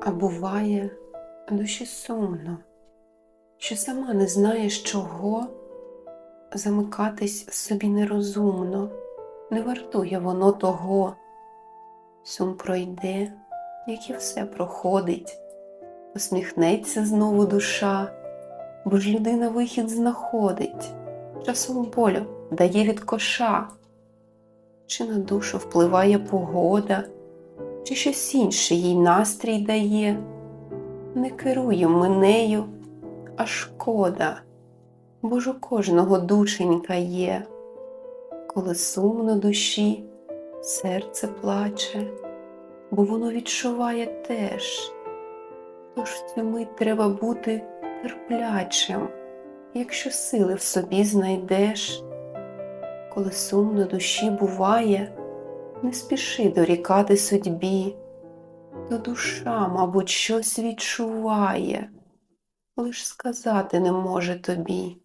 А буває душі сумно, що сама не знаєш чого, замикатись собі нерозумно, не вартує воно того. Сум пройде, як і все проходить, усміхнеться знову душа, бо ж людина вихід знаходить, часом болю дає від коша, чи на душу впливає погода, чи щось інше їй настрій дає, не керує ми нею, а шкода, бо ж у кожного душенька є, коли сумно душі, серце плаче, бо воно відчуває теж. Тож в цю мить треба бути терплячим, якщо сили в собі знайдеш. Коли сумно душі буває, не спіши дорікати судьбі, то душа, мабуть, щось відчуває, лиш сказати не може тобі.